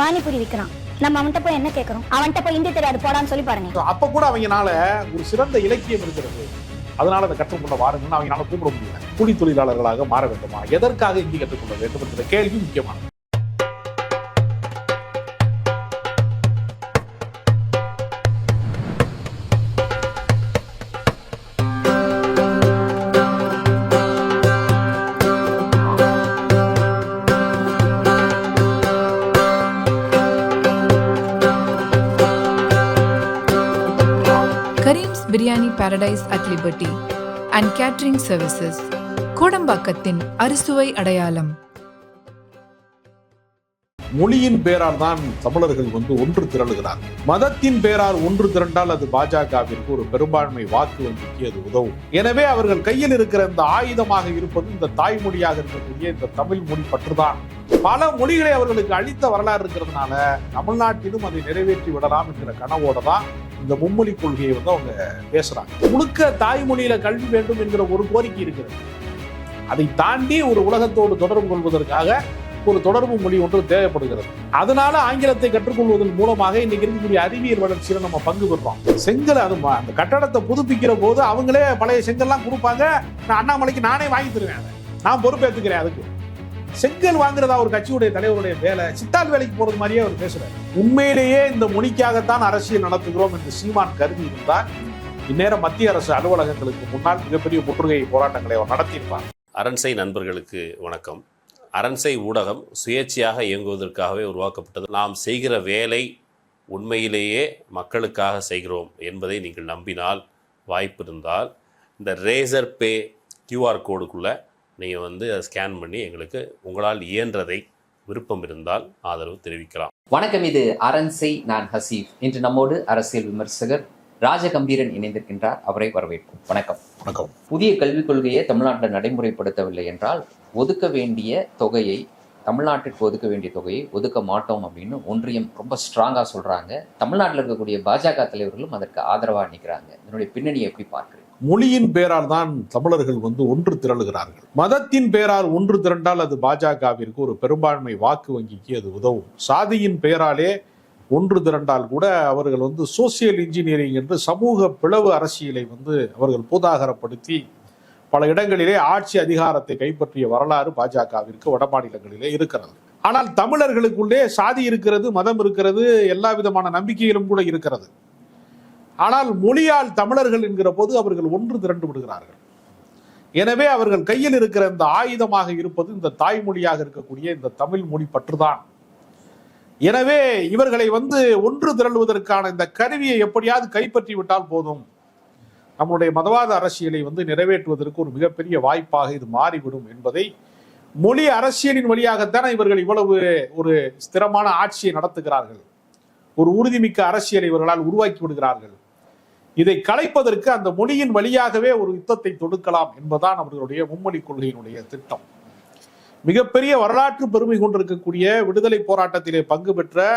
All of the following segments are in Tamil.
பானிபூரி விற்கிறான் நம்ம அவன்கிட்ட போய் என்ன கேட்கறோம் அவன்கிட்ட போய் இந்தி தெரியாது போடான்னு சொல்லி பாருங்க. அப்ப கூட அவங்கனால ஒரு சிறந்த இலக்கியம் இருக்கிறது. அதனால அதை கற்றுக்கொள்ள வாருங்கன்னு அவங்களால கூப்பிட முடியல. கூலி தொழிலாளர்களாக மாற வேண்டுமா? எதற்காக இந்தி கற்றுக்கொள்ள வேண்டும் என்ற கேள்வி முக்கியமானது. Karim's biryani paradise at liberty and catering services கோடம்பாக்கத்தின் அறுசுவை அடையாளம் மொழியின் பேரால் தான் தமிழர்கள் வந்து ஒன்று திரளுகிறார் மதத்தின் பேரால் ஒன்று திரண்டால் அது பாஜகவிற்கு ஒரு பெரும்பான்மை வாக்கு வங்கிக்கு அது உதவும். எனவே அவர்கள் கையில் இருக்கிற இந்த ஆயுதமாக இருப்பது இந்த தாய்மொழியாக இருக்கக்கூடிய இந்த தமிழ் மொழி பற்றுதான். பல மொழிகளை அவர்களுக்கு அளித்த வரலாறு இருக்கிறதுனால தமிழ்நாட்டிலும் அதை நிறைவேற்றி விடலாம் என்கிற கனவோட தான் இந்த மும்மொழி கொள்கையை வந்து அவங்க பேசுறாங்க. முழுக்க தாய்மொழியில கல்வி வேண்டும் என்கிற ஒரு கோரிக்கை இருக்கிறது. அதை தாண்டி ஒரு உலகத்தோடு தொடர்பு கொள்வதற்காக ஒரு தொடர்பு மொழி ஒன்று தேவைப்படுகிறது. அதனால ஆங்கிலத்தை கற்றுக்கொள்வதன் மூலமாக இன்னைக்கு இருக்கக்கூடிய அறிவியல் வளர்ச்சியில நம்ம பங்கு பெறுறோம். செங்கல் அது அந்த கட்டடத்தை புதுப்பிக்கிற போது அவங்களே பழைய செங்கல்லாம் கொடுப்பாங்க. நான் அண்ணாமலைக்கு நானே வாங்கி தருவேன் நான் பொறுப்பேற்றுக்கிறேன் அதுக்கு. செங்கல் வாங்குறதா ஒரு கட்சியுடைய தலைவருடைய வேலை. சித்தால் வேலைக்கு போறது மாதிரியே அவர் பேசுறாரு. உண்மையிலேயே இந்த மொழிக்காகத்தான் அரசியல் நடத்துகிறோம் என்று சீமான் கருதி இருந்தால் இந்நேரம் மத்திய அரசு அலுவலகங்களுக்கு முன்னால் மிகப்பெரிய முற்றுகை போராட்டங்களை அவர் நடத்தியிருப்பார். அரண்சை நண்பர்களுக்கு வணக்கம். அரண்சை ஊடகம் சுயேட்சையாக இயங்குவதற்காகவே உருவாக்கப்பட்டது. நாம் செய்கிற வேலை உண்மையிலேயே மக்களுக்காக செய்கிறோம் என்பதை நீங்கள் நம்பினால் வாய்ப்பு இருந்தால் இந்த ரேசர் பே கியூஆர் கோடுக்குள்ளே நீங்கள் வந்து அதை ஸ்கேன் பண்ணி எங்களுக்கு உங்களால் இயன்றதை விருப்பம் இருந்தால் ஆதரவு தெரிவிக்கலாம். வணக்கம் இது அரண்சை நான் ஹசீஃப் இன்று நம்மோடு அரசியல் விமர்சகர் ராஜகம்பீரன் இணைந்திருக்கின்றார். அவரை வரவேற்போம். வணக்கம். வணக்கம். புதிய கல்விக் கொள்கையை தமிழ்நாட்டில் நடைமுறைப்படுத்தவில்லை என்றால் ஒதுக்க வேண்டிய தொகையை தமிழ்நாட்டிற்கு ஒதுக்க வேண்டிய தொகையை ஒதுக்க மாட்டோம் அப்படின்னு ஒன்றியம் ரொம்ப ஸ்ட்ராங்கா சொல்றாங்க. தமிழ்நாட்டில் இருக்கக்கூடிய பாஜக தலைவர்களும் அதற்கு ஆதரவா நிற்கிறாங்க. இதனுடைய பின்னணியை எப்படி பார்க்குறீங்க? மொழியின் பேரால் தான் தமிழர்கள் வந்து ஒன்று திரளுகிறார்கள். மதத்தின் பேரால் ஒன்று திரண்டால் அது பாஜகவிற்கு ஒரு பெரும்பான்மை வாக்கு வங்கிக்கு அது உதவும். சாதியின் பெயராலே ஒன்று திரண்டால் கூட அவர்கள் வந்து சோசியல் இன்ஜினியரிங் என்று சமூக பிளவு அரசியலை வந்து அவர்கள் பூதாகரப்படுத்தி பல இடங்களிலே ஆட்சி அதிகாரத்தை கைப்பற்றிய வரலாறு பாஜகவிற்கு வட மாநிலங்களிலே இருக்கிறது. ஆனால் தமிழர்களுக்குள்ளே சாதி இருக்கிறது மதம் இருக்கிறது எல்லா விதமான நம்பிக்கைகளும் கூட இருக்கிறது. ஆனால் மொழியால் தமிழர்கள் என்கிற போது அவர்கள் ஒன்று திரண்டு விடுகிறார்கள். எனவே அவர்கள் கையில் இருக்கிற இந்த ஆயுதமாக இருப்பது இந்த தாய்மொழியாக இருக்கக்கூடிய இந்த தமிழ் மொழி பற்றுதான். எனவே இவர்களை வந்து ஒன்று திரளுவதற்கான இந்த கருவியை எப்படியாவது கைப்பற்றி விட்டால் போதும். நம்முடைய மதவாத அரசியலை வந்து நிறைவேற்றுவதற்கு ஒரு மிகப்பெரிய வாய்ப்பாக இது மாறிவிடும் என்பதை மொழி அரசியலின் வழியாகத்தானே இவர்கள் இவ்வளவு ஒரு ஸ்திரமான ஆட்சியை நடத்துகிறார்கள். ஒரு உறுதிமிக்க அரசியலை இவர்களால் உருவாக்கி விடுகிறார்கள். இதை கலைப்பதற்கு அந்த மொழியின் வழியாகவே ஒரு யுத்தத்தை தொடுக்கலாம் என்பதுதான் அவர்களுடைய மும்மொழி கொள்கையினுடைய திட்டம். மிகப்பெரிய வரலாற்று பெருமை கொண்டிருக்கக்கூடிய விடுதலை போராட்டத்திலே பங்கு பெற்ற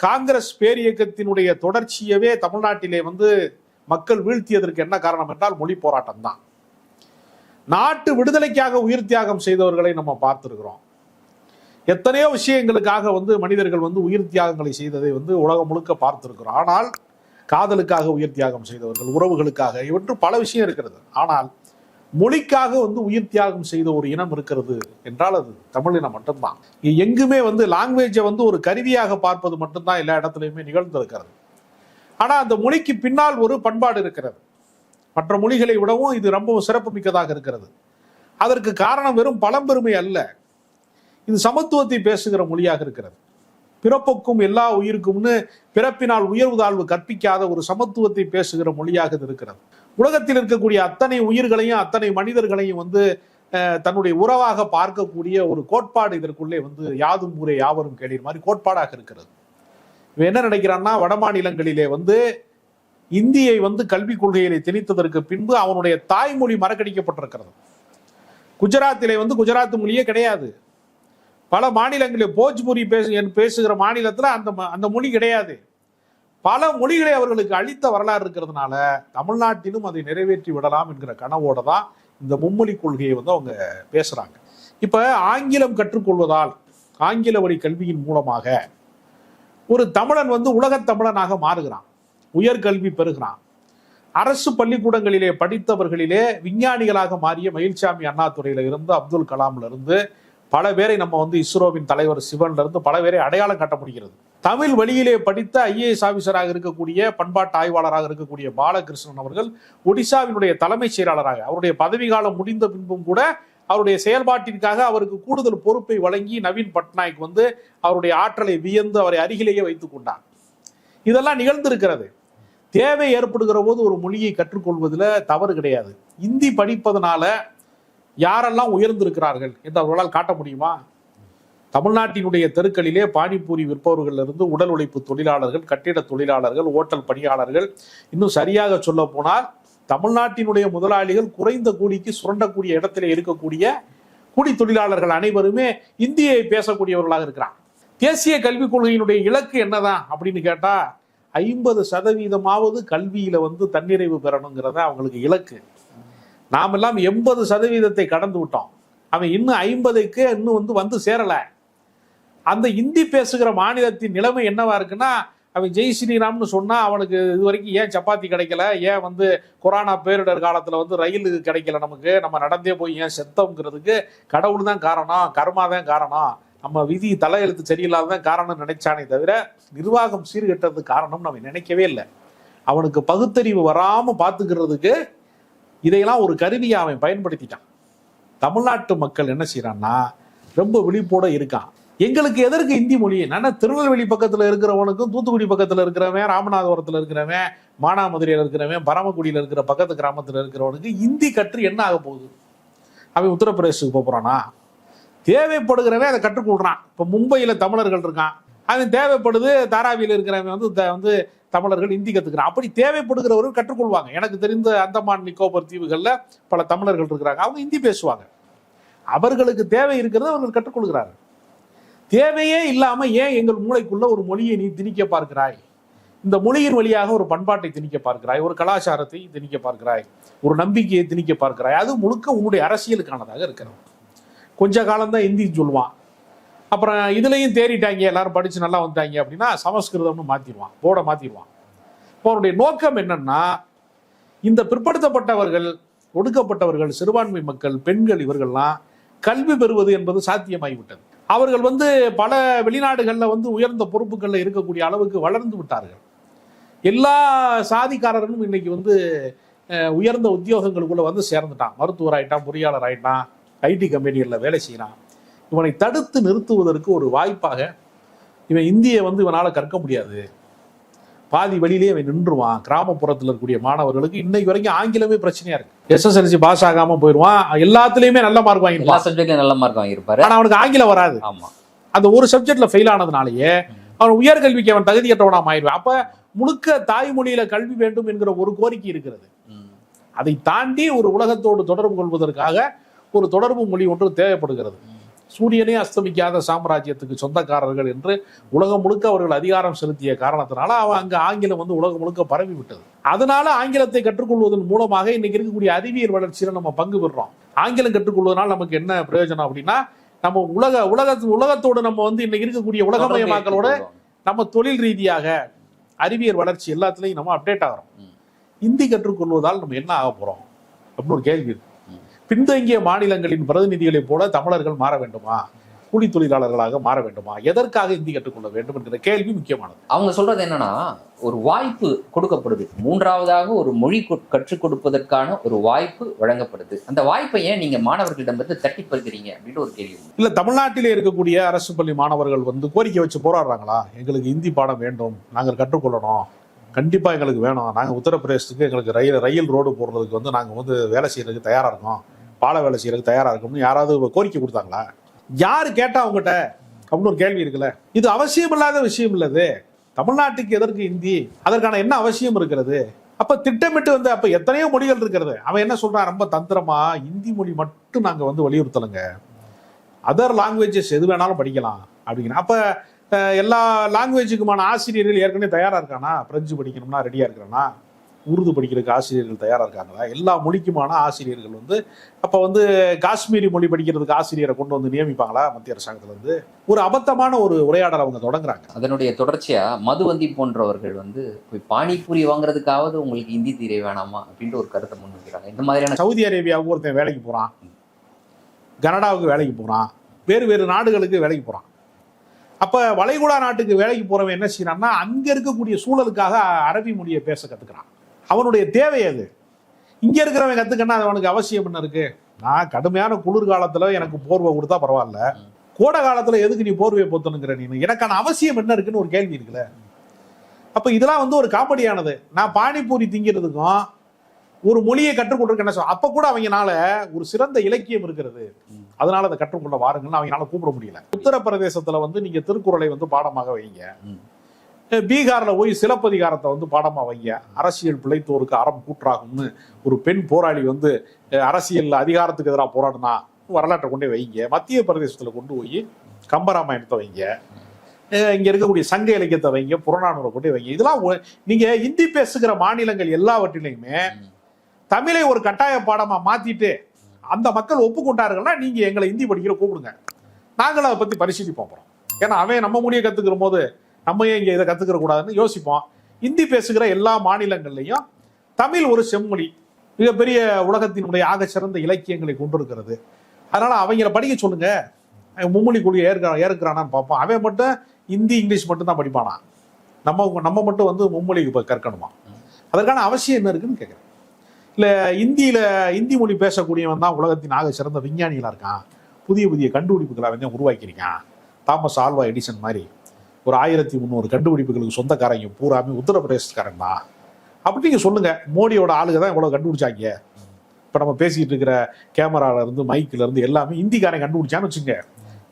காங்கிரஸ் பேரியக்கத்தினுடைய தொடர்ச்சியவே தமிழ்நாட்டிலே வந்து மக்கள் வீழ்த்தியதற்கு என்ன காரணம் என்றால் மொழி போராட்டம் தான் நாட்டு விடுதலைக்காக உயிர் தியாகம் செய்தவர்களை நம்ம பார்த்திருக்கிறோம். எத்தனையோ விஷயங்களுக்காக வந்து மனிதர்கள் வந்து உயிர் தியாகங்களை செய்ததை வந்து உலகம் முழுக்க பார்த்திருக்கிறோம். ஆனால் காதலுக்காக உயிர் தியாகம் செய்தவர்கள் உறவுகளுக்காக இவற்று பல விஷயம் இருக்கிறது. ஆனால் மொழிக்காக வந்து உயிர் தியாகம் செய்த ஒரு இனம் இருக்கிறது என்றால் அது தமிழினம் மட்டும்தான். எங்குமே வந்து லாங்குவேஜை வந்து ஒரு கருவியாக பார்ப்பது மட்டும்தான் எல்லா இடத்துலையுமே நிகழ்ந்திருக்கிறது. ஆனால் அந்த மொழிக்கு பின்னால் ஒரு பண்பாடு இருக்கிறது. மற்ற மொழிகளை விடவும் இது ரொம்பவும் சிறப்பு மிக்கதாக இருக்கிறது. அதற்கு காரணம் வெறும் பழம்பெருமை அல்ல. இது சமத்துவத்தை பேசுகிற மொழியாக இருக்கிறது. பிறப்புக்கும் எல்லா உயிருக்கும்னு பிறப்பினால் உயர்வு தாழ்வு கற்பிக்காத ஒரு சமத்துவத்தை பேசுகிற மொழியாக இது இருக்கிறது. உலகத்தில் இருக்கக்கூடிய அத்தனை உயிர்களையும் அத்தனை மனிதர்களையும் வந்து தன்னுடைய உறவாக பார்க்கக்கூடிய ஒரு கோட்பாடு இதற்குள்ளே வந்து யாதும் ஊரே யாவரும் கேள்வி மாதிரி கோட்பாடாக இருக்கிறது. இவன் என்ன நினைக்கிறான்னா வட மாநிலங்களிலே வந்து இந்தியை வந்து கல்விக் கொள்கையிலே திணித்ததற்கு பின்பு அவனுடைய தாய்மொழி மறக்கடிக்கப்பட்டிருக்கிறது. குஜராத்திலே வந்து குஜராத் மொழியே கிடையாது. பல மாநிலங்களில் போஜ்புரி பேசு என் பேசுகிற மாநிலத்தில் அந்த ம- அந்த மொழி கிடையாது. பல மொழிகளை அவர்களுக்கு அளித்த வரலாறு இருக்கிறதுனால தமிழ்நாட்டிலும் அதை நிறைவேற்றி விடலாம் என்கிற கனவோட தான் இந்த மும்மொழி கொள்கையை வந்து அவங்க பேசுகிறாங்க இப்போ ஆங்கிலம் கற்றுக்கொள்வதால் ஆங்கில வழி கல்வியின் மூலமாக ஒரு தமிழன் வந்து உலகத் தமிழனாக மாறுகிறான். உயர்கல்வி பெறுகிறான். அரசு பள்ளிக்கூடங்களிலே படித்தவர்களிலே விஞ்ஞானிகளாக மாறிய மயில்சாமி அண்ணாதுரையில இருந்து அப்துல் கலாம்ல இருந்து பல பேரை நம்ம வந்து இஸ்ரோவின் தலைவர் சிவன்ல இருந்து பல பேரை அடையாளம் காட்ட முடிகிறது. தமிழ் வழியிலே படித்த ஐஏஎஸ் ஆபீசராக இருக்கக்கூடிய பண்பாட்டு ஆய்வாளராக இருக்கக்கூடிய பாலகிருஷ்ணன் அவர்கள் ஒடிசாவினுடைய தலைமைச் செயலாளராக அவருடைய பதவி காலம் முடிந்த பின்பும் கூட அவருடைய செயல்பாட்டிற்காக அவருக்கு கூடுதல் பொறுப்பை வழங்கி நவீன் பட்நாயக் வந்து அவருடைய ஆற்றலை வியந்து அவரை அருகிலேயே வைத்துக் கொண்டார். இதெல்லாம் நிகழ்ந்திருக்கிறது. தேவை ஏற்படுகிற போது ஒரு மொழியை கற்றுக்கொள்வதில் தவறு கிடையாது. இந்தி படிப்பதனால யாரெல்லாம் உயர்ந்திருக்கிறார்கள் என்று அவர்களால் காட்ட முடியுமா? தமிழ்நாட்டினுடைய தெருக்களிலே பானிபூரி விற்பவர்களிலிருந்து உடல் உழைப்பு தொழிலாளர்கள் கட்டிட தொழிலாளர்கள் ஓட்டல் பணியாளர்கள். இன்னும் சரியாக சொல்ல போனால் தமிழ்நாட்டினுடைய முதலாளிகள் குறைந்த கூலிக்கு சுரண்டக்கூடிய இடத்துல இருக்கக்கூடிய கூலி தொழிலாளர்கள் அனைவருமே இந்தியை பேசக்கூடியவர்களாக இருக்கிறான் தேசிய கல்விக் கொள்கையினுடைய இலக்கு என்னதான் அப்படின்னு கேட்டால் ஐம்பது சதவீதமாவது கல்வியில் வந்து தன்னிறைவு பெறணுங்கிறத அவங்களுக்கு இலக்கு. நாமெல்லாம் எண்பது சதவீதத்தை கடந்து விட்டோம். அவன் இன்னும் ஐம்பதுக்கு இன்னும் வந்து வந்து சேரலை. அந்த இந்தி பேசுகிற மாநிலத்தின் நிலைமை என்னவா இருக்குன்னா அவன் ஜெய் ஸ்ரீராம்னு சொன்னால் அவனுக்கு இது வரைக்கும் ஏன் சப்பாத்தி கிடைக்கல? ஏன் வந்து கொரோனா பேரிடர் காலத்தில் வந்து ரயில் கிடைக்கல நமக்கு? நம்ம நடந்தே போய் ஏன் செத்தோங்கிறதுக்கு கடவுள் தான் காரணம் கர்மா தான் காரணம். நம்ம விதி தலையெழுத்து சரியில்லாததான் காரணம் நினைச்சானே தவிர நிர்வாகம் சீர்கெட்டது காரணம்னு அவன் நினைக்கவே இல்லை. அவனுக்கு பகுத்தறிவு வராமல் பார்த்துக்கிறதுக்கு இதையெல்லாம் ஒரு கருவியை அவன் பயன்படுத்திட்டான். தமிழ்நாட்டு மக்கள் என்ன செய்யறான்னா ரொம்ப விழிப்போட இருக்கான். எங்களுக்கு எதற்கு இந்தி மொழி? நான் திருநெல்வேலி பக்கத்தில் இருக்கிறவனுக்கும் தூத்துக்குடி பக்கத்தில் இருக்கிறவன் ராமநாதபுரத்தில் இருக்கிறவன் மானாமதுரையில் இருக்கிறவன் பரமக்குடியில் இருக்கிற பக்கத்து கிராமத்தில் இருக்கிறவனுக்கு இந்தி கற்று என்ன ஆக போகுது? அவன் உத்தரப்பிரதேசத்துக்கு போக தேவைப்படுகிறவன் அதை கற்றுக்கொள்றான் இப்போ மும்பையில் தமிழர்கள் இருக்கான். அவன் தேவைப்படுது தாராவியில் இருக்கிறவன் வந்து த- வந்து தமிழர்கள் இந்தி கத்துக்கிறான் அப்படி தேவைப்படுகிறவர்கள் கற்றுக்கொள்வாங்க. எனக்கு தெரிந்த அந்தமான் நிக்கோபர் தீவுகளில் பல தமிழர்கள் இருக்கிறாங்க. அவங்க இந்தி பேசுவாங்க. அவர்களுக்கு தேவை இருக்கிறத அவர்கள் கற்றுக்கொள்கிறார்கள். தேவையே இல்லாம ஏன் எங்கள் மூளைக்குள்ள ஒரு மொழியை நீ திணிக்க பார்க்கிறாய்? இந்த மொழியின் வழியாக ஒரு பண்பாட்டை திணிக்க பார்க்கிறாய். ஒரு கலாச்சாரத்தை திணிக்க பார்க்கிறாய். ஒரு நம்பிக்கையை திணிக்க பார்க்கிறாய். அது முழுக்க உன்னுடைய அரசியலுக்கானதாக இருக்கிறது. கொஞ்ச காலம்தான் ஹிந்தி சொல்லுவான். அப்புறம் இதுலேயும் தேறிட்டாங்க எல்லாரும் படித்து நல்லா வந்துட்டாங்க அப்படின்னா சமஸ்கிருதம்னு மாற்றிடுவான் போர்டை மாற்றிடுவான் இப்போ அவருடைய நோக்கம் என்னன்னா இந்த பிற்படுத்தப்பட்டவர்கள் ஒடுக்கப்பட்டவர்கள் சிறுபான்மை மக்கள் பெண்கள் இவர்கள்லாம் கல்வி பெறுவது என்பது சாத்தியமாகிவிட்டது. அவர்கள் வந்து பல வெளிநாடுகளில் வந்து உயர்ந்த பொறுப்புகளில் இருக்கக்கூடிய அளவுக்கு வளர்ந்து விட்டார்கள். எல்லா சாதிக்காரர்களும் இன்னைக்கு வந்து உயர்ந்த உத்தியோகங்களுக்குள்ளே வந்து சேர்ந்துட்டான். மருத்துவர் ஆகிட்டான் பொறியாளர் ஆகிட்டான் ஐடி கம்பெனிகளில் வேலை செய்கிறான் இவனை தடுத்து நிறுத்துவதற்கு ஒரு வாய்ப்பாக இவன் இந்தியை வந்து இவனால் கற்க முடியாது. பாதி வழியிலே அவன் நின்றுவான். கிராமப்புறத்தில் இருக்கக்கூடிய மாணவர்களுக்கு இன்னைக்கு வரைக்கும் ஆங்கிலமே பிரச்சனையா இருக்கு. எஸ்எஸ்எல்சி பாஸ் ஆகாம போயிடுவான். எல்லாத்துலயுமே நல்ல மார்க் வாங்கிடுவான் சப்ஜெக்ட்லயும் நல்ல மார்க் வாங்கியிருப்பாரு. ஆனா அவனுக்கு ஆங்கிலம் வராது. ஆமா. அந்த ஒரு சப்ஜெக்ட்ல ஃபெயில் ஆனதுனாலேயே அவன் உயர்கல்விக்கு அவன் தகுதியற்றவனா ஆயிடுவான் அப்ப முழுக்க தாய்மொழியில கல்வி வேண்டும் என்கிற ஒரு கோரிக்கை இருக்கிறது. அதை தாண்டி ஒரு உலகத்தோடு தொடர்பு கொள்வதற்காக ஒரு தொடர்பு மொழி ஒன்று தேவைப்படுகிறது. சூரியனே அஸ்தமிக்காத சாம்ராஜ்யத்துக்கு சொந்தக்காரர்கள் என்று உலகம் முழுக்க அவர்கள் அதிகாரம் செலுத்திய காரணத்தினால அவன் அங்க ஆங்கிலம் வந்து உலகம் முழுக்க பரவி விட்டது. அதனால ஆங்கிலத்தை கற்றுக்கொள்வதன் மூலமாக இன்னைக்கு இருக்கக்கூடிய அறிவியல் வளர்ச்சியில நம்ம பங்கு பெறுறோம். ஆங்கிலம் கற்றுக்கொள்வதனால நமக்கு என்ன பிரயோஜனம் அப்படின்னா நம்ம உலக உலக உலகத்தோடு நம்ம வந்து இன்னைக்கு இருக்கக்கூடிய உலகமயமாக்கலோட நம்ம தொழில் ரீதியாக அறிவியல் வளர்ச்சி எல்லாத்துலயும் நம்ம அப்டேட் ஆகிறோம். இந்தி கற்றுக்கொள்வதால் நம்ம என்ன ஆக போறோம்? அப்படின்னு ஒரு கேள்வி இருக்கு. பின்தங்கிய மாநிலங்களின் பிரதிநிதிகளைப் போல தமிழர்கள் மாற வேண்டுமா? கூலி தொழிலாளர்களாக மாற வேண்டுமா? எதற்காக இந்தி கற்றுக்கொள்ள வேண்டும் என்கிற கேள்வி முக்கியமானது. அவங்க சொல்றது என்னன்னா ஒரு வாய்ப்பு கொடுக்கப்படுது. மூன்றாவதாக ஒரு மொழி கற்றுக் கொடுப்பதற்கான ஒரு வாய்ப்பு வழங்கப்படுது. அந்த வாய்ப்பை ஏன் நீங்க மாணவர்களிடம் வந்து தட்டி பறிக்கிறீங்க அப்படின்னு ஒரு கேள்வி. இல்ல தமிழ்நாட்டிலே இருக்கக்கூடிய அரசு பள்ளி மாணவர்கள் வந்து கோரிக்கை வச்சு போராடுறாங்களா? எங்களுக்கு இந்தி பாடம் வேண்டும் நாங்கள் கற்றுக்கொள்ளணும். கண்டிப்பா எங்களுக்கு வேணும். நாங்க உத்தரப்பிரதேசத்துக்கு எங்களுக்கு ரயில் ரயில் ரோடு போடுறதுக்கு வந்து நாங்க வந்து வேலை செய்யறதுக்கு தயாரா இருக்கோம். பால வேலை செய்யறதுக்கு தயாரா இருக்கும்னு யாராவது கோரிக்கை கொடுத்தாங்களா? யாரு கேட்டா அவங்ககிட்ட? அப்படின்னு ஒரு கேள்வி இருக்குல்ல. இது அவசியம் இல்லாத விஷயம் இல்லது தமிழ்நாட்டுக்கு எதற்கு இந்தி அதற்கான என்ன அவசியம் இருக்கிறது? அப்ப திட்டமிட்டு வந்து அப்ப எத்தனையோ மொழிகள் இருக்கிறது. அவன் என்ன சொல்றான்? ரொம்ப தந்திரமா இந்தி மொழி மட்டும் நாங்க வந்து வலியுறுத்தலைங்க. அதர் லாங்குவேஜஸ் எது வேணாலும் படிக்கலாம் அப்படிங்கிற. அப்ப எல்லா லாங்குவேஜுக்குமான ஆசிரியர்கள் ஏற்கனவே தயாரா இருக்கானா? பிரெஞ்சு படிக்கணும்னா ரெடியா இருக்கிறானா? உருது படிக்கிறதுக்கு ஆசிரியர்கள் தயாராக இருக்காங்களா? எல்லா மொழிக்குமான ஆசிரியர்கள் வந்து அப்போ வந்து காஷ்மீரி மொழி படிக்கிறதுக்கு ஆசிரியரை கொண்டு வந்து நியமிப்பாங்களா மத்திய அரசாங்கத்துல இருந்து? ஒரு அபத்தமான ஒரு உரையாடல் அவங்க தொடங்குறாங்க. அதனுடைய தொடர்ச்சியா மதுவந்தி போன்றவர்கள் வந்து போய் பானிபூரி வாங்குறதுக்காவது உங்களுக்கு இந்தி தெரிய வேணாமா அப்படின்ற ஒரு கருத்தை முன்வைக்கிறாங்க இந்த மாதிரியான சவுதி அரேபியாவுக்கு ஒருத்தன் வேலைக்கு போகிறான் கனடாவுக்கு வேலைக்கு போகிறான் வேறு வேறு நாடுகளுக்கு வேலைக்கு போகிறான் அப்போ வளைகுடா நாட்டுக்கு வேலைக்கு போகிறவன் என்ன செய்யறான்னா அங்கே இருக்கக்கூடிய சூழலுக்காக அரபி மொழியை பேச கற்றுக்கிறான் அவனுடைய தேவை அது. இங்கே இருக்கிறவன் கற்றுக்கன்னா அது அவனுக்கு அவசியம் என்ன இருக்கு? நான் கடுமையான குளிர்காலத்தில் எனக்கு போர்வை கொடுத்தா பரவாயில்ல. கோடை காலத்தில் எதுக்கு நீ போர்வையை பொத்தணுங்கிற நீ எனக்கான அவசியம் என்ன இருக்குன்னு ஒரு கேள்வி இருக்குல்ல? அப்போ இதெல்லாம் வந்து ஒரு காமெடியானது. நான் பானிபூரி திங்கிறதுக்கும் ஒரு மொழியை கற்றுக்கொண்டிருக்க என்ன அப்போ கூட அவங்கனால ஒரு சிறந்த இலக்கியம் இருக்கிறது. அதனால அதை கற்றுக்கொள்ள வாருங்கன்னு அவங்களால கூப்பிட முடியல. உத்தரப்பிரதேசத்துல வந்து நீங்க திருக்குறளை வந்து பாடமாக வைங்க. பீகாரில் போய் சிலப்பதிகாரத்தை வந்து பாடமாக வைங்க. அரசியல் பிழைத்தோருக்கு அறம் கூற்றாகும்னு ஒரு பெண் போராளி வந்து அரசியல் அதிகாரத்துக்கு எதிராக போராடினா வரலாற்றை கொண்டே வைங்க. மத்திய பிரதேசத்தில் கொண்டு போய் கம்பராமாயணத்தை வைங்க. இங்கே இருக்கக்கூடிய சங்க இலக்கியத்தை வைங்க புறநானூரை கொண்டு வைங்க. இதெல்லாம் நீங்கள் ஹிந்தி இந்தி பேசுகிற மாநிலங்கள் எல்லாவற்றிலையுமே தமிழை ஒரு கட்டாய பாடமாக மாற்றிட்டு அந்த மக்கள் ஒப்புக்கொண்டார்கள்னா நீங்கள் எங்களை இந்தி படிக்கிற கூப்பிடுங்க. நாங்களும் அதை பற்றி பரிசீலிப்போம் அப்புறம். ஏன்னா அவன் நம்ம மொழியை கற்றுக்கிற போது நம்ம ஏன் இங்கே இதை கற்றுக்கிற கூடாதுன்னு யோசிப்போம். இந்தி பேசுகிற எல்லா மாநிலங்கள்லையும் தமிழ் ஒரு செம்மொழி மிகப்பெரிய உலகத்தினுடைய ஆக சிறந்த இலக்கியங்களை கொண்டிருக்கிறது. அதனால அவங்கள படிக்க சொல்லுங்க. மும்மொழி கொள்கை ஏற்க ஏற்கிறானான்னு பார்ப்போம். அவன் மட்டும் இந்தி இங்கிலீஷ் மட்டும் தான் படிப்பானா? நம்ம நம்ம மட்டும் வந்து மும்மொழி இப்போ கற்கணுமா? அதற்கான அவசியம் என்ன இருக்குன்னு கேட்குறேன் இல்லை இந்தியில் இந்தி மொழி பேசக்கூடியவன் தான் உலகத்தின் ஆக சிறந்த விஞ்ஞானிகளாக இருக்கான். புதிய புதிய கண்டுபிடிப்புகளை அவன் தான் உருவாக்கியிருக்கான்? தாமஸ் ஆல்வா எடிசன் மாதிரி ஒரு ஆயிரத்தி முந்நூறு கண்டுபிடிப்புகளுக்கு சொந்தக்காரங்க பூராமே உத்தரப்பிரதேசக்காரங்க தான் அப்படி நீங்கள் சொல்லுங்கள் மோடியோட ஆளுங்க தான் இவ்வளோ கண்டுபிடிச்சாங்க. இப்போ நம்ம பேசிக்கிட்டு இருக்கிற கேமரால இருந்து மைக்ல இருந்து எல்லாமே இந்திக்காரன் கண்டுபிடிச்சான்னு வச்சுங்க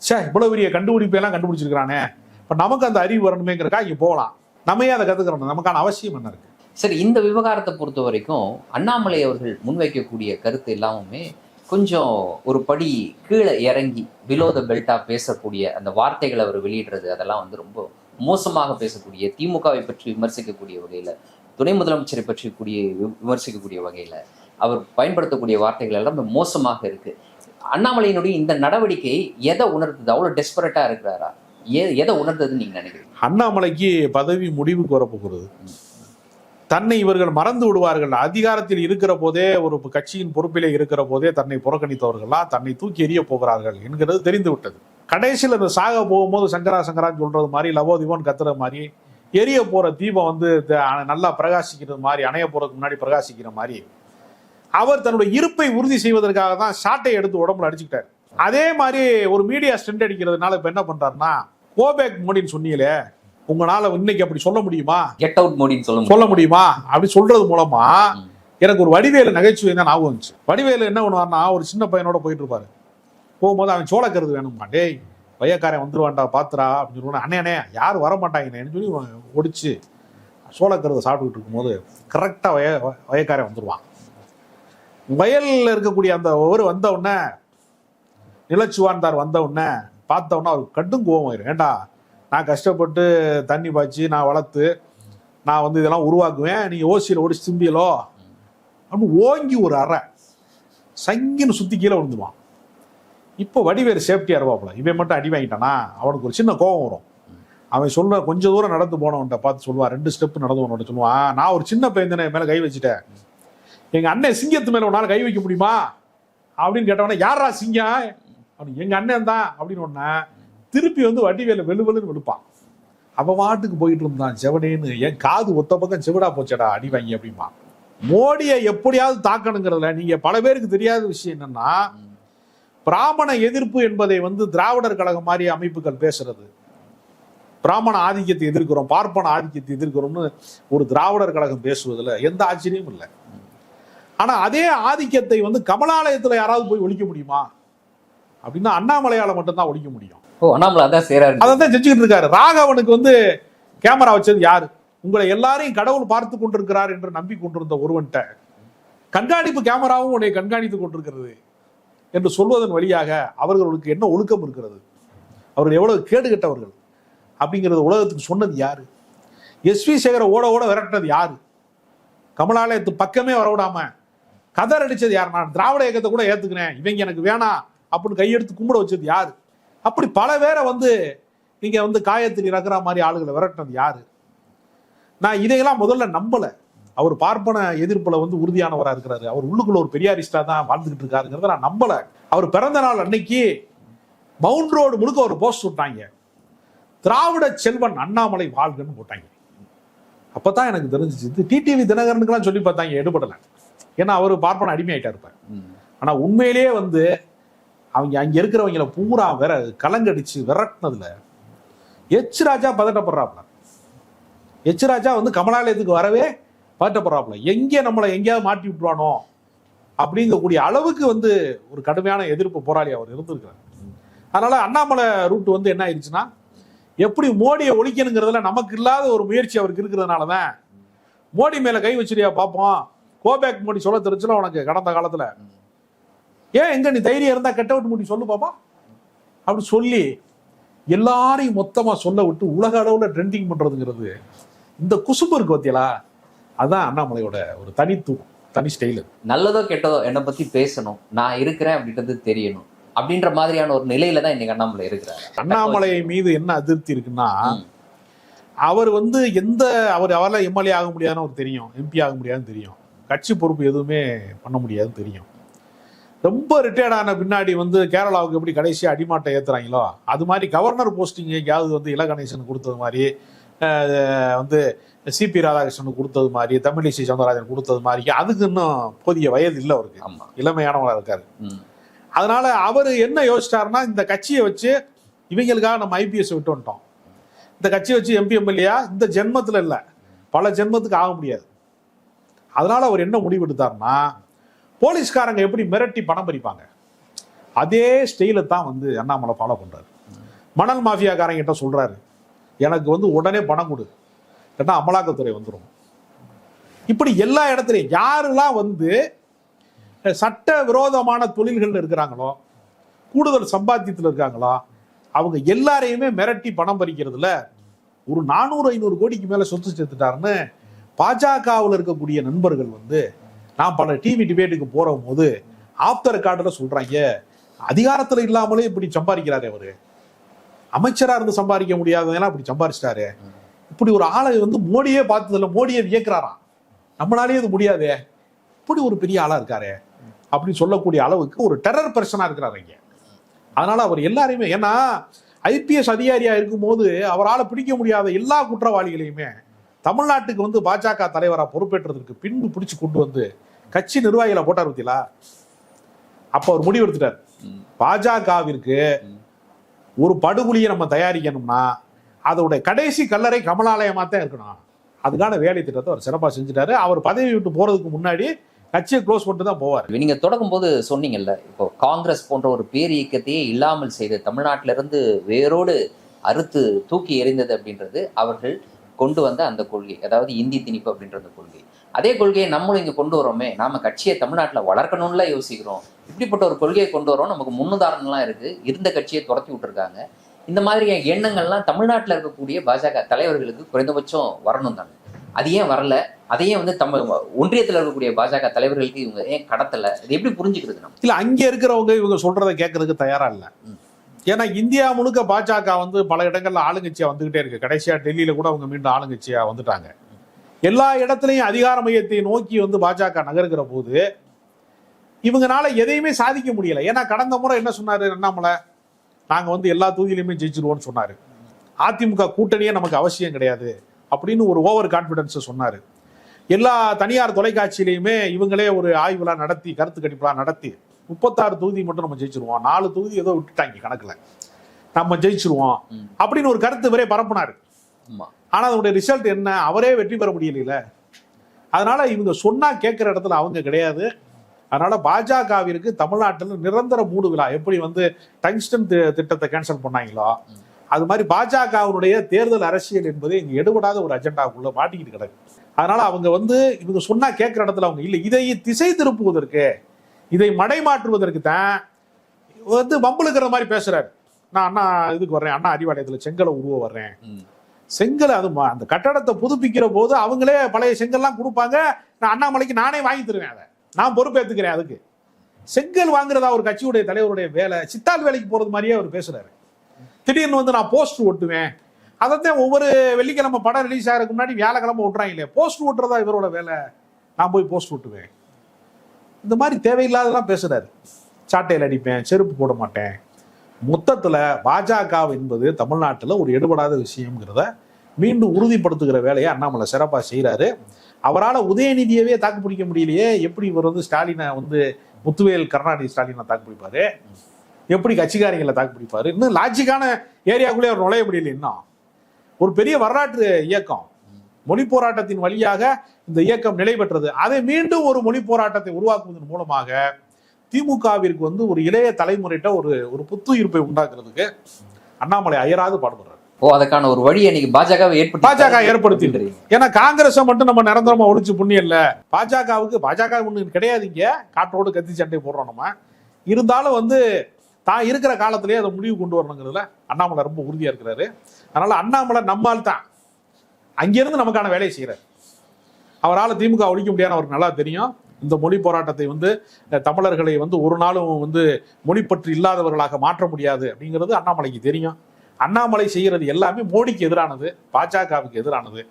சே இவ்வளோ பெரிய கண்டுபிடிப்பெல்லாம் கண்டுபிடிச்சிருக்கிறானே. இப்போ நமக்கு அந்த அறிவு வரணுமேங்கிறக்கா இங்கே போகலாம். நம்ம ஏன் அதை கற்றுக்கிறோம் நமக்கான அவசியம் என்ன இருக்கு? சரி இந்த விவகாரத்தை பொறுத்த வரைக்கும் அண்ணாமலை அவர்கள் முன்வைக்கக்கூடிய கருத்து எல்லாமே கொஞ்சம் ஒரு படி கீழே இறங்கி பிலோ த பெல்ட்டா பேசக்கூடிய அந்த வார்த்தைகளை அவர் வெளியிடுறது அதெல்லாம் வந்து ரொம்ப மோசமாக பேசக்கூடிய திமுகவை பற்றி விமர்சிக்கக்கூடிய வகையில துணை முதலமைச்சரை பற்றி கூடிய வி- விமர்சிக்கக்கூடிய வகையில அவர் பயன்படுத்தக்கூடிய வார்த்தைகள் எல்லாம் ரொம்ப மோசமாக இருக்கு. அண்ணாமலையினுடைய இந்த நடவடிக்கை எதை உணர்த்துது? அவ்வளவு டெஸ்பரேட்டா இருக்கிறாரா? எதை உணர்ந்ததுன்னு நீங்க நினைக்கிறீங்க? அண்ணாமலைக்கு பதவி முடிவுக்கு வரப்போகிறது. தன்னை இவர்கள் மறந்து விடுவார்கள். அதிகாரத்தில் இருக்கிற போதே ஒரு கட்சியின் பொறுப்பிலே இருக்கிற போதே தன்னை புறக்கணித்தவர்களா தன்னை தூக்கி எறிய போகிறார்கள் என்கிறது தெரிந்து விட்டது கடைசியில் அந்த சாக போகும்போது சங்கரா சங்கரான்னு சொல்றது மாதிரி லவோ திவோன்னு கத்துற மாதிரி எரிய போற தீபம் வந்து நல்லா பிரகாசிக்கிறது மாதிரி அணைய போறதுக்கு முன்னாடி பிரகாசிக்கிற மாதிரி அவர் தன்னுடைய இருப்பை உறுதி செய்வதற்காக தான் ஷாட்டை எடுத்து உடம்புல அடிச்சுக்கிட்டார். அதே மாதிரி ஒரு மீடியா ஸ்டெண்ட் அடிக்கிறதுனால இப்ப என்ன பண்றாருன்னா கோபேக் மோடின்னு சொன்னீங்களே உங்களால இன்னைக்கு அப்படி சொல்ல முடியுமா? கெட் அவுட் மோடின்னு சொல்ல சொல்ல முடியுமா? அப்படி சொல்றது மூலமா. எனக்கு ஒரு வடிவேலு நகைச்சுவை தான் ஞாபகம் வந்துச்சு. வடிவேலு என்ன பண்ணுவார்னா ஒரு சின்ன பையனோட போயிட்டு இருப்பாரு. போகும்போது அவன் சோளக்கருது வேணுமா டேய் வையக்காரன் வந்துருவான்டா பாத்துரா அப்படின்னு சொல்லுவான் அண்ணே அண்ணே யாரும் வர மாட்டாங்கன்னு சொல்லி ஒடிச்சு சோளக்கருதை சாப்பிட்டுக்கிட்டு இருக்கும்போது கரெக்டாக வய வயக்காரன் வந்துருவான். வயல்ல இருக்கக்கூடிய அந்த ஒரு வந்த உடனே நிலச்சுவான்தார் வந்த உடனே பார்த்த உடனே அவருக்கு கடும் கோவம் ஆயிரும். ஏண்டா நான் கஷ்டப்பட்டு தண்ணி பாய்ச்சி நான் வளர்த்து நான் வந்து இதெல்லாம் உருவாக்குவேன். நீங்கள் ஓசியில் ஓடி திரும்பியலோ அப்படின்னு ஓங்கி ஒரு அறை. சங்கின்னு சுற்றி கீழே விழுந்துவான் இப்போ வடிவேறு சேஃப்டியாக இருவாப்புல இவன் மட்டும் அடி வாங்கிட்டானா? அவனுக்கு ஒரு சின்ன கோபம் வரும். அவன் சொல்ல கொஞ்சம் தூரம் நடந்து போனவன்ட்ட பார்த்து சொல்லுவான். ரெண்டு ஸ்டெப் நடந்து போனவன்ட்ட சொல்லுவான் நான் ஒரு சின்ன பையன் மேலே கை வச்சுட்டேன். எங்கள் அண்ணன் சிங்கத்து மேலே உன்னால் கை வைக்க முடியுமா? அப்படின்னு கேட்டவனே யாரா சிங்கம்? அவன் எங்கள் அண்ணன் தான். அப்படின்னு ஒன்னா திருப்பி வந்து வடிவேல வெளு வெளுன்னு வெளுப்பான் அவன் வாட்டுக்கு போயிட்டு இருந்தான் செவனேன்னு என் காது ஒத்த பக்கம் செவிடா போச்சடா அடி வாங்கி அப்படிமா மோடியை எப்படியாவது தாக்கணுங்கிறதுல நீங்க பல பேருக்கு தெரியாத விஷயம் என்னன்னா பிராமண எதிர்ப்பு என்பதை வந்து திராவிடர் கழகம் மாதிரி அமைப்புகள் பேசுறது. பிராமண ஆதிக்கத்தை எதிர்க்கிறோம் பார்ப்பன ஆதிக்கத்தை எதிர்க்கிறோம்னு ஒரு திராவிடர் கழகம் பேசுவதில் எந்த ஆச்சரியமும் இல்லை. ஆனா அதே ஆதிக்கத்தை வந்து கமலாலயத்தில் யாராவது போய் ஒழிக்க முடியுமா? அப்படின்னா அண்ணாமலையால மட்டும்தான் ஒழிக்க முடியும். ஓ அண்ணாமலை அதான் செய்யறாரு அதை தான் செஞ்சுக்கிட்டு இருக்காரு. ராகவனுக்கு வந்து கேமரா வச்சது யாரு? உங்களை எல்லாரையும் கடவுள் பார்த்து கொண்டிருக்கிறார் என்று நம்பி கொண்டிருந்த ஒருவன்ட்ட கண்காணிப்பு கேமராவும் உன்னை கண்காணித்து கொண்டிருக்கிறது என்று சொல்வதன் வழியாக அவர்களுக்கு என்ன ஒழுக்கம் இருக்கிறது? அவர்கள் எவ்வளவு கேடு கெட்டவர்கள்? அப்படிங்கிறது உலகத்துக்கு சொன்னது யாரு? எஸ் வி சேகரை ஓட ஓட விரட்டினது யாரு? கமலாலயத்து பக்கமே வரவிடாம கதர் அடிச்சது யார்? நான் திராவிட இயக்கத்தை கூட ஏத்துக்கிறேன். இவங்க எனக்கு வேணாம் அப்படின்னு கையெடுத்து கும்பிட வச்சது யாரு? அப்படி பல பேரை வந்து இங்க வந்து காயத்தில் இறக்குற மாதிரி ஆளுகளை விரட்டினது யாரு? நான் இதையெல்லாம் முதல்ல நம்பல. அவர் பார்ப்பன எதிர்ப்புல வந்து உறுதியானவரா இருக்கிறாரு. அவர் உள்ளுக்குள்ள ஒரு பெரியாரிஸ்டா தான் வாழ்ந்துகிட்டு இருக்காருங்கிறத நான் நம்பல. அவர் பிறந்த நாள் அன்னைக்கு மவுண்ட் ரோடு முழுக்க ஒரு போஸ்ட் விட்டாங்க. திராவிட செல்வன் அண்ணாமலை வாழ்கன்னு போட்டாங்க. அப்பதான் எனக்கு தெரிஞ்சிச்சு. டிடிவி தினகரனுக்குலாம் சொல்லி பார்த்தாங்க எடுபடல. ஏன்னா அவர் பார்ப்பன அடிமையாயிட்டா இருப்பார் ம். ஆனா உண்மையிலேயே வந்து அவங்க அங்கே இருக்கிறவங்கள பூரா வேற கலங்கடிச்சு விரட்டினதுல எச் ராஜா பதட்டப்படுறாப்புல. எச் ராஜா வந்து கமலாலயத்துக்கு வரவே பதட்டப்படுறாப்புல. எங்கே நம்மளை எங்கேயாவது மாட்டி விட்டுருவானோ அப்படிங்கக்கூடிய அளவுக்கு வந்து ஒரு கடுமையான எதிர்ப்பு போராளி அவர் இருந்திருக்கிறார். அதனால அண்ணாமலை ரூட் வந்து என்ன ஆயிடுச்சுன்னா எப்படி மோடியை ஒழிக்கணுங்கிறதுல நமக்கு இல்லாத ஒரு முயற்சி அவருக்கு இருக்கிறதுனால தான் மோடி மேல கை வச்சிரியா பார்ப்போம் கோபேக் மோடி சொல்ல தெரிச்சுல உனக்கு கடந்த காலத்துல ஏன் எங்க நீ தைரியம் இருந்தா கெட்ட விட்டு மூடி சொல்லு பாப்பா? அப்படி சொல்லி எல்லாரையும் மொத்தமா சொல்ல விட்டு உலக அளவுல ட்ரெண்டிங் பண்றதுங்கிறது இந்த குசும்பு இருக்கு பத்தியலா? அதான் அண்ணாமலையோட ஒரு தனித்துவம் தனி ஸ்டைல் நல்லதோ கெட்டதோ என்னை பத்தி பேசணும். நான் இருக்கிறேன் அப்படின்றது தெரியணும். அப்படின்ற மாதிரியான ஒரு நிலையில தான் இன்னைக்கு அண்ணாமலை இருக்கிறாரு. அண்ணாமலை மீது என்ன அதிருப்தி இருக்குன்னா. அவர் வந்து எந்த அவர் அவரால் எம்எல்ஏ ஆக முடியாதுன்னு அவருக்கு தெரியும் எம்பி ஆக முடியாதுன்னு தெரியும். கட்சி பொறுப்பு எதுவுமே பண்ண முடியாதுன்னு தெரியும். ரொம்ப ரிட்டையர்ட் ஆன பின்னாடி வந்து கேரளாவுக்கு எப்படி கடைசியாக அடிமாட்டை ஏத்துறாங்களோ அது மாதிரி கவர்னர் போஸ்டிங் எங்கேயாவது வந்து இல கணேசனுக்கு கொடுத்தது மாதிரி வந்து சிபி ராதாகிருஷ்ணனுக்கு கொடுத்தது மாதிரி தமிழிசை சவுந்தரராஜன் கொடுத்தது மாதிரி அதுக்கு இன்னும் போதிய வயது இல்லை அவருக்கு. இளமையானவராக இருக்காரு. அதனால அவர் என்ன யோசிச்சாருன்னா இந்த கட்சியை வச்சு இவங்களுக்காக நம்ம ஐபிஎஸ் விட்டு வந்துட்டோம். இந்த கட்சியை வச்சு எம்பி எம்எல்ஏயா இந்த ஜென்மத்தில் இல்லை. பல ஜென்மத்துக்கு ஆக முடியாது. அதனால அவர் என்ன முடிவு எடுத்தாருன்னா போலீஸ்காரங்க எப்படி மிரட்டி பணம் பறிப்பாங்க? அதே ஸ்டைல தான் வந்து அண்ணாமலை ஃபாலோ பண்றாரு. மணல் மாஃபியாக்காரங்கிட்ட சொல்றாரு எனக்கு வந்து உடனே பணம் கொடு இல்லைன்னா அமலாக்கத்துறை வந்துடும் இப்படி எல்லா இடத்துலையும் யாரெல்லாம் வந்து சட்ட விரோதமான தொழில்கள் இருக்கிறாங்களோ கூடுதல் சம்பாத்தியத்தில் இருக்காங்களோ அவங்க எல்லாரையுமே மிரட்டி பணம் பறிக்கிறதுல ஒரு நானூறு ஐநூறு கோடிக்கு மேல சொத்து சேர்த்துட்டாருன்னு பாஜகவில் இருக்கக்கூடிய நண்பர்கள் வந்து நான் பல டிவி டிபேட்டுக்கு போற போது ஆப்தர் கார்டுல சொல்றாங்க அதிகாரத்துல இல்லாமலே இப்படி சம்பாதிக்கிறாரு அவரு. அமைச்சரா இருந்து சம்பாதிக்க முடியாதவங்கலாம் இப்படி சம்பாதிச்சிட்டாரு. இப்படி ஒரு ஆளை வந்து மோடியே பார்த்ததில்ல மோடியை வியக்கிறாராம் நம்மளாலேயே இது முடியாதே. இப்படி ஒரு பெரிய ஆளா இருக்காரு. அப்படின்னு சொல்லக்கூடிய அளவுக்கு ஒரு டெரர் பர்சனா இருக்கிறாரு இங்க. அதனால அவர் எல்லாரையுமே ஏன்னா ஐபிஎஸ் அதிகாரியா இருக்கும்போது அவரால் பிடிக்க முடியாத எல்லா குற்றவாளிகளையுமே தமிழ்நாட்டுக்கு வந்து பாஜக தலைவராக பொறுப்பேற்றதற்கு பின்பு பிடிச்சு கொண்டு வந்து கட்சி நிர்வாகிகளை போட்டார் பத்தியலா அப்ப அவர் முடிவு எடுத்துட்டார். பாஜகவிற்கு ஒரு படுகொலியை நம்ம தயாரிக்கணும்னா அதோடைய கடைசி கல்லறை கமலாலயமாக தான் இருக்கணும். அதுக்கான வேலை திட்டத்தை அவர் சிறப்பாக செஞ்சுட்டாரு. அவர் பதவி விட்டு போறதுக்கு முன்னாடி கட்சியை க்ளோஸ் பண்ணிட்டு தான் போவார். நீங்க தொடங்கும் போது சொன்னீங்கல்ல இப்போ காங்கிரஸ் போன்ற ஒரு பேர் இயக்கத்தையே இல்லாமல் செய்து தமிழ்நாட்டில இருந்து வேரோடு அறுத்து தூக்கி எறிந்தது அப்படின்றது அவர்கள் கொண்டு வந்த அந்த கொள்கை. அதாவது இந்தி திணிப்பு அப்படின்ற அந்த கொள்கை. அதே கொள்கையை நம்மளும் இங்க கொண்டு வரோமே நாம கட்சியை தமிழ்நாட்டுல வளர்க்கணும்ல யோசிக்கிறோம். இப்படிப்பட்ட ஒரு கொள்கையை கொண்டு வரோம் நமக்கு முன்னுதாரணம்லாம் இருக்கு. இருந்த கட்சியை துரத்தி விட்டுருக்காங்க. இந்த மாதிரி எண்ணங்கள்லாம் தமிழ்நாட்டில் இருக்கக்கூடிய பாஜக தலைவர்களுக்கு குறைந்தபட்சம் வரணும் தானே? அது ஏன் வரல? அதையே வந்து தமிழ் ஒன்றியத்தில் இருக்கக்கூடிய பாஜக தலைவர்களுக்கு இவங்க ஏன் கடத்தல? இது எப்படி புரிஞ்சுக்கிறது நம்ம? இல்ல அங்க இருக்கிறவங்க இவங்க சொல்றதை கேட்கறதுக்கு தயாரா இல்ல. ஏன்னா இந்தியா முழுக்க பாஜக வந்து பல இடங்கள்ல ஆளுங்கட்சியா வந்துகிட்டே இருக்கு. கடைசியா டெல்லியில கூட அவங்க மீண்டும் ஆளுங்கட்சியா வந்துட்டாங்க. எல்லா இடத்துலையும் அதிகார மையத்தை நோக்கி வந்து பாஜக நகர்கிற போது இவங்கனால எதையுமே சாதிக்க முடியல. ஏன்னா கடந்த முறை என்ன சொன்னாரு அண்ணாமலை? நாங்க வந்து எல்லா தொகுதியிலுமே ஜெயிச்சிருவோம்னு சொன்னாரு. அதிமுக கூட்டணியே நமக்கு அவசியம் கிடையாது அப்படின்னு ஒரு ஓவர் கான்பிடன்ஸ் சொன்னாரு. எல்லா தனியார் தொலைக்காட்சியிலையுமே இவங்களே ஒரு ஆய்வுலாம் நடத்தி கருத்து கணிப்புலாம் நடத்தி முப்பத்தாறு தொகுதி மட்டும் நம்ம ஜெயிச்சிருவோம். நாலு தொகுதி ஏதோ விட்டுட்டாங்க கணக்குல. நம்ம ஜெயிச்சிருவோம். அப்படின்னு ஒரு கருத்து இவரே பரப்புனாரு. ஆமா. ஆனா அதனுடைய ரிசல்ட் என்ன? அவரே வெற்றி பெற முடியல அதனால இவங்க சொன்னா கேட்கிற இடத்துல அவங்க கிடையாது. அதனால பாஜகவிற்கு தமிழ்நாட்டில் நிரந்தர மூடு விழா. எப்படி வந்து டங்ஸ்டன் திட்டத்தை கேன்சல் பண்ணாங்களோ அது மாதிரி பாஜகவினுடைய தேர்தல் அரசியல் என்பது இங்க எடுபடாத ஒரு அஜெண்டாக்குள்ள மாட்டிக்கிட்டு கிடக்கு. அதனால அவங்க வந்து இவங்க சொன்னா கேட்கிற இடத்துல அவங்க இல்லை. இதை திசை திருப்புவதற்கு இதை மடைமாற்றுவதற்கு தான் வந்து வம்புழுக்கிற மாதிரி பேசுறாரு. நான் அண்ணா இதுக்கு வர்றேன். அண்ணா அறிவாலயத்துல செங்கலை உருவ வர்றேன். செங்கல் அது அந்த கட்டடத்தை புதுப்பிக்கிற போது அவங்களே பழைய செங்கல்லாம் கொடுப்பாங்க. நான் அண்ணாமலைக்கு நானே வாங்கி தருவேன் அதை. நான் பொறுப்பேற்றுக்கிறேன் அதுக்கு. செங்கல் வாங்குறதா ஒரு கட்சியுடைய தலைவருடைய வேலை. சித்தால் வேலைக்கு போறது மாதிரியே அவர் பேசுறாரு. திடீர்னு வந்து நான் போஸ்டர் ஒட்டுவேன். அதைத்தான் ஒவ்வொரு வெள்ளிக்கிழமை படம் ரிலீஸ் ஆகிறதுக்கு முன்னாடி வியாழக்கிழமை ஒட்டுறாங்க இல்லையா? போஸ்டர் ஒட்டுறதா இவரோட வேலை. நான் போய் போஸ்ட் ஒட்டுவேன். இந்த மாதிரி தேவையில்லாததெல்லாம் பேசுறாரு. சாட்டையில் அடிப்பேன் செருப்பு போட மாட்டேன். மொத்தத்தில் பாஜக என்பது தமிழ்நாட்டில் ஒரு எடுபடாத விஷயங்கிறத மீண்டும் உறுதிப்படுத்துகிற வேலையை அண்ணாமலை சிறப்பாக செய்கிறாரு அவரால் உதயநிதியவே தாக்கு பிடிக்க முடியலையே. எப்படி இவர் வந்து ஸ்டாலினை வந்து முத்துவேல் கருணாநிதி ஸ்டாலினை தாக்கு பிடிப்பாரு? எப்படி கட்சிக்காரங்களை தாக்கு பிடிப்பாரு? இன்னும் லாஜிக்கான ஏரியாக்குள்ளே அவர் நுழைய முடியல இன்னும். ஒரு பெரிய வரலாற்று இயக்கம். மொழி போராட்டத்தின் வழியாக இந்த இயக்கம் நிலை பெற்றது அதை மீண்டும் ஒரு மொழி போராட்டத்தை உருவாக்குவதன் மூலமாக திமுகவிற்கு வந்து ஒரு இளைய தலைமுறையிட்ட ஒரு ஒரு புத்துயிர்ப்பை உண்டாக்குறதுக்கு அண்ணாமலை அயராது பாடுபடுறாரு. ஓ அதுக்கான ஒரு வழியை இன்னைக்கு பாஜக ஏற்படுத்தி பாஜக ஏற்படுத்தி ஏன்னா காங்கிரஸை மட்டும் நம்ம நிரந்தரமா ஒழிச்சு புண்ணியம் இல்ல. பாஜகவுக்கு பாஜக ஒண்ணு கிடையாது இங்க. காற்றோடு கத்தி சண்டை போடுறோம் நம்ம. இருந்தாலும் வந்து தான் இருக்கிற காலத்திலேயே அதை முடிவு கொண்டு வரணுங்கிறதுல அண்ணாமலை ரொம்ப உறுதியா இருக்கிறாரு. அதனால அண்ணாமலை நம்மால் தான் அங்கிருந்து நமக்கான வேலையை செய்யறாரு அவரால் திமுக ஒழிக்க முடியாது அவருக்கு நல்லா தெரியும். இந்த மொழி போராட்டத்தை வந்து தமிழர்களை வந்து ஒரு நாளும் வந்து மொழிப்பற்று இல்லாதவர்களாக மாற்ற முடியாது அப்படிங்கிறது அண்ணாமலைக்கு தெரியும். அண்ணாமலை செய்கிறது எல்லாமே மோடிக்கு எதிரானது பாஜகவுக்கு எதிரானது.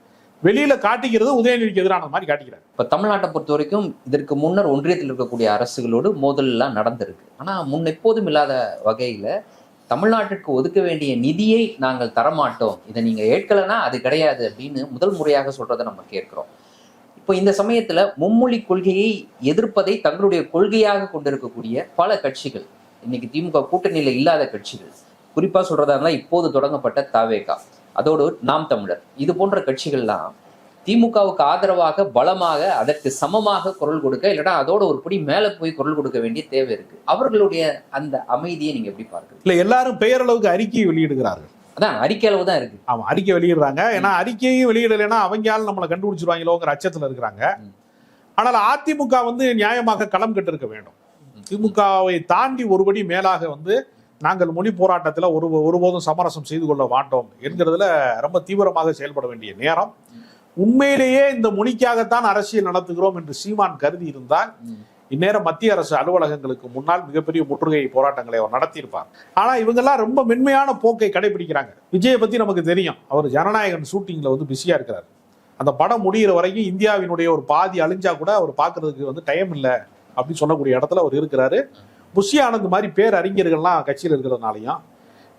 வெளியில காட்டிக்கிறது உதயநிதிக்கு எதிரான மாதிரி காட்டிக்கிறார். இப்ப தமிழ்நாட்டை பொறுத்த வரைக்கும் இதற்கு முன்னர் ஒன்றியத்தில் இருக்கக்கூடிய அரசுகளோடு மோதல் எல்லாம் நடந்திருக்கு. ஆனா முன் எப்போதும் இல்லாத வகையில தமிழ்நாட்டிற்கு ஒதுக்க வேண்டிய நிதியை நாங்கள் தரமாட்டோம். இதை நீங்க ஏற்கலைன்னா அது கிடையாது அப்படின்னு முதல் முறையாக சொல்றதை நம்ம கேட்கிறோம். இப்போ இந்த சமயத்துல மும்மொழி கொள்கையை எதிர்ப்பதை தங்களுடைய கொள்கையாக கொண்டிருக்கக்கூடிய பல கட்சிகள் இன்னைக்கு திமுக கூட்டணியில இல்லாத கட்சிகள் குறிப்பா சொல்றதா இருந்தா இப்போது தொடங்கப்பட்ட தாவேகா அதோடு நாம் தமிழர் இது போன்ற கட்சிகள்லாம் திமுகவுக்கு ஆதரவாக பலமாக அதற்கு சமமாக குரல் கொடுக்க இல்லைன்னா அதோட ஒரு படி மேல போய் குரல் கொடுக்க வேண்டிய தேவை இருக்கு. அவர்களுடைய அந்த அமைதியை நீங்க எப்படி பார்க்குறீங்க? இல்ல எல்லாரும் பெயரளவுக்கு அறிக்கையை வெளியிடுகிறார்கள். அதான் அறிக்கை அளவு தான் இருக்கு. ஆமா அறிக்கை வெளியிடுறாங்க. ஏன்னா அறிக்கையும் வெளியிடலைன்னா அவங்க ஆள் நம்மளை கண்டுபிடிச்சிருவாங்களோங்கிற அச்சத்துல இருக்கிறாங்க. ஆனால் அதிமுக வந்து நியாயமாக களம் கட்டிருக்க வேண்டும். திமுகவை தாண்டி ஒருபடி மேலாக வந்து நாங்கள் மொழி போராட்டத்தில் ஒரு ஒருபோதும் சமரசம் செய்து கொள்ள மாட்டோம் என்கிறதுல ரொம்ப தீவிரமாக செயல்பட வேண்டிய நேரம். உண்மையிலேயே இந்த மொழிக்காகத்தான் அரசியல் நடத்துகிறோம் என்று சீமான் கருதி இருந்தால். இந்நேரம் மத்திய அரசு அலுவலகங்களுக்கு முன்னால் மிகப்பெரிய முற்றுகை போராட்டங்களை அவர் நடத்தியிருப்பார். ஆனா இவங்கெல்லாம் ரொம்ப மென்மையான போக்கை கடைபிடிக்கிறாங்க. விஜயை பத்தி நமக்கு தெரியும். அவர் ஜனநாயகன் ஷூட்டிங்ல வந்து பிஸியா இருக்கிறார் அந்த படம் முடிகிற வரைக்கும் இந்தியாவினுடைய ஒரு பாதி அழிஞ்சா கூட அவர் பார்க்கிறதுக்கு வந்து டைம் இல்லை அப்படின்னு சொல்லக்கூடிய இடத்துல அவர் இருக்கிறாரு. புஷி ஆனந்த் மாதிரி பேர் அறிஞர்கள்லாம் கட்சியில் இருக்கிறதுனாலையும்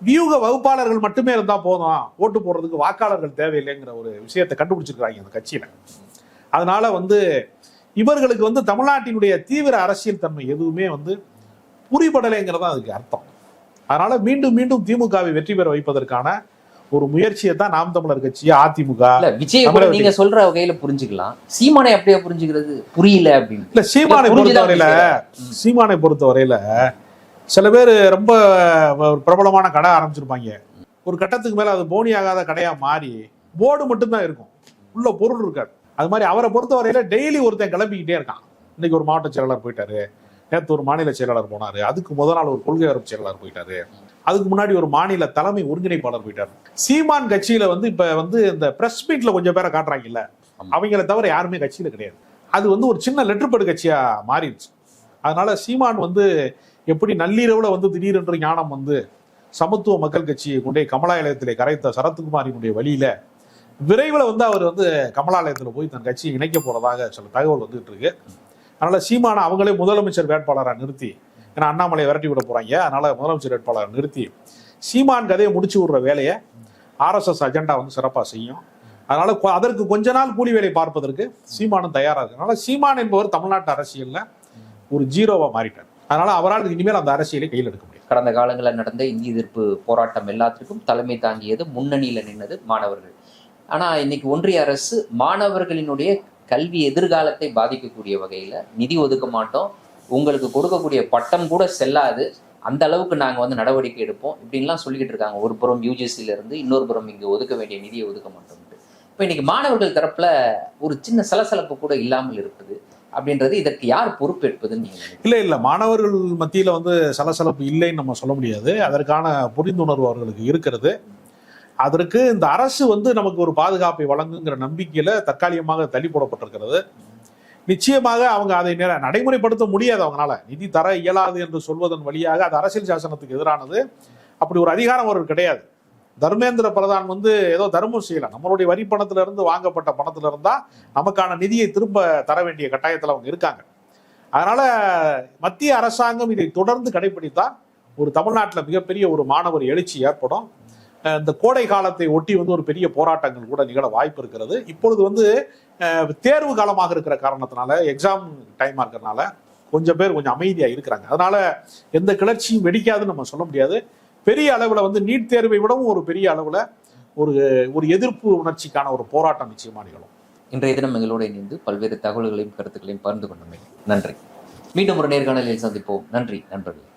வியூக வகுப்பாளர்கள் மட்டுமே இருந்தா போதும். ஓட்டு போடுறதுக்கு வாக்காளர்கள் தேவையில்லைங்கிற ஒரு விஷயத்தை கண்டுபிடிச்சிருக்கிறாங்க அந்த கட்சியில. அதனால வந்து இவர்களுக்கு வந்து தமிழ்நாட்டினுடைய தீவிர அரசியல் தன்மை எதுவுமே வந்து புரிபடலைங்கிறதா அதுக்கு அர்த்தம். அதனால மீண்டும் மீண்டும் திமுகவை வெற்றி பெற வைப்பதற்கான ஒரு முயற்சியை தான் நாம் தமிழர் கட்சி அதிமுக விஜய் நீங்க சொல்ற வகையில புரிஞ்சுக்கலாம். சீமானை அப்படியே புரிஞ்சுக்கிறது புரியல அப்படின்னு. இல்ல சீமானை பொறுத்தவரையில. சீமானை பொறுத்தவரையில சில பேர் ரொம்ப பிரபலமான கடை ஆரம்பிச்சிருப்பாங்க. ஒரு கட்டத்துக்கு மேல அது போனி ஆகாத கடையா மாறி போர்டு மட்டும்தான் இருக்கும். உள்ள பொருள் இருக்காது. அது மாதிரி அவரை பொறுத்தவரையில டெய்லி ஒருத்தன் கிளம்பிக்கிட்டே இருக்கான். இன்னைக்கு ஒரு மாவட்ட செயலாளர் போயிட்டாரு. நேற்று ஒரு மாநில செயலாளர் போனாரு. அதுக்கு முத நாள் ஒரு கொள்கை வரப்பு செயலாளர் போயிட்டாரு. அதுக்கு முன்னாடி ஒரு மாநில தலைமை ஒருங்கிணைப்பாளர் போயிட்டாரு. சீமான் கட்சியில வந்து இப்ப வந்து இந்த பிரஸ் மீட்ல கொஞ்சம் பேரை காட்டுறாங்கல்ல. அவங்கள தவிர யாருமே கட்சியில கிடையாது. அது வந்து ஒரு சின்ன லெட்டர்பேடு கட்சியா மாறிடுச்சு. அதனால சீமான் வந்து எப்படி நள்ளிரவுல வந்து திடீரென்று ஞானம் வந்து சமத்துவ மக்கள் கட்சியை கொண்டே கமலாலயத்திலே கரைத்த சரத்குமாரினுடைய வழியில விரைவில் வந்து அவர் வந்து கமலாலயத்தில் போய் தன் கட்சியை இணைக்க போகிறதாக சில தகவல் வந்துகிட்டு இருக்கு. அதனால் சீமானை அவங்களே முதலமைச்சர் வேட்பாளராக நிறுத்தி ஏன்னா அண்ணாமலையை விரட்டி விட போகிறாங்க அதனால் முதலமைச்சர் வேட்பாளரை நிறுத்தி சீமான் கதையை முடிச்சு விடுற வேலையை ஆர்எஸ்எஸ் அஜெண்டா வந்து சிறப்பாக செய்யும். அதனால் அதற்கு கொஞ்ச நாள் கூலி வேலை பார்ப்பதற்கு சீமானும் தயாராக இருக்கு. அதனால் சீமான் என்பவர் தமிழ்நாட்டு அரசியலில் ஒரு ஜீரோவாக மாறிட்டார். அதனால் அவரால் இனிமேல் அந்த அரசியலை கையில் எடுக்க முடியும் கடந்த காலங்களில் நடந்த இந்திய எதிர்ப்பு போராட்டம் எல்லாத்திற்கும் தலைமை தாங்கியது முன்னணியில் நின்னது மாணவர்கள். ஆனால் இன்னைக்கு ஒன்றிய அரசு மாணவர்களினுடைய கல்வி எதிர்காலத்தை பாதிக்கக்கூடிய வகையில் நிதி ஒதுக்க மாட்டோம். உங்களுக்கு கொடுக்கக்கூடிய பட்டம் கூட செல்லாது. அந்த அளவுக்கு நாங்கள் வந்து நடவடிக்கை எடுப்போம். இப்படின்லாம் சொல்லிக்கிட்டு இருக்காங்க. ஒரு புறம் யூஜிசில இருந்து இன்னொரு புறம் இங்கே ஒதுக்க வேண்டிய நிதியை ஒதுக்க மாட்டோம்ட்டு இப்போ இன்னைக்கு மாணவர்கள் தரப்பில் ஒரு சின்ன சலசலப்பு கூட இல்லாமல் இருக்குது. அப்படின்றது இதற்கு யார் பொறுப்பேற்பதுன்னு இல்லை இல்லை. மாணவர்கள் மத்தியில் வந்து சலசலப்பு இல்லைன்னு நம்ம சொல்ல முடியாது. அதற்கான புரிந்துணர்வு அவர்களுக்கு இருக்கிறது. அதற்கு இந்த அரசு வந்து நமக்கு ஒரு பாதுகாப்பை வழங்குங்கிற நம்பிக்கையில தற்காலிகமாக தள்ளி போடப்பட்டிருக்கிறது. நிச்சயமாக அவங்க அதை நேர நடைமுறைப்படுத்த முடியாது அவங்களால. நிதி தர இயலாது என்று சொல்வதன் வழியாக அது அரசியல் சாசனத்துக்கு எதிரானது. அப்படி ஒரு அதிகாரம் அவருக்கு கிடையாது. தர்மேந்திர பிரதான் வந்து ஏதோ தர்மம் செய்யல. நம்மளுடைய வரி பணத்துல இருந்து வாங்கப்பட்ட பணத்துல இருந்தா நமக்கான நிதியை திரும்ப தர வேண்டிய கட்டாயத்தில் அவங்க இருக்காங்க. அதனால மத்திய அரசாங்கம் இதை தொடர்ந்து கடைபிடித்தால் ஒரு தமிழ்நாட்டில் மிகப்பெரிய ஒரு மாணவர் எழுச்சி ஏற்படும். இந்த கோடை காலத்தை ஒட்டி வந்து ஒரு பெரிய போராட்டங்கள் கூட நிகழ வாய்ப்பு இருக்கிறது. இப்பொழுது வந்து தேர்வு காலமாக இருக்கிற காரணத்தினால எக்ஸாம் டைமாக இருக்கிறதுனால கொஞ்சம் பேர் கொஞ்சம் அமைதியாக இருக்கிறாங்க. அதனால எந்த கிளர்ச்சியும் வெடிக்காதுன்னு நம்ம சொல்ல முடியாது. பெரிய அளவில் வந்து நீட் தேர்வை விடவும் ஒரு பெரிய அளவில் ஒரு ஒரு எதிர்ப்பு உணர்ச்சிக்கான ஒரு போராட்டம் நிச்சயமா நிகழும். இன்றைய தினம் எங்களோடு இணைந்து பல்வேறு தகவல்களையும் கருத்துக்களையும் பகிர்ந்து கொண்டமை நன்றி. மீண்டும் ஒரு நேர்காணலில் சந்திப்போம். நன்றி நண்பர்களே.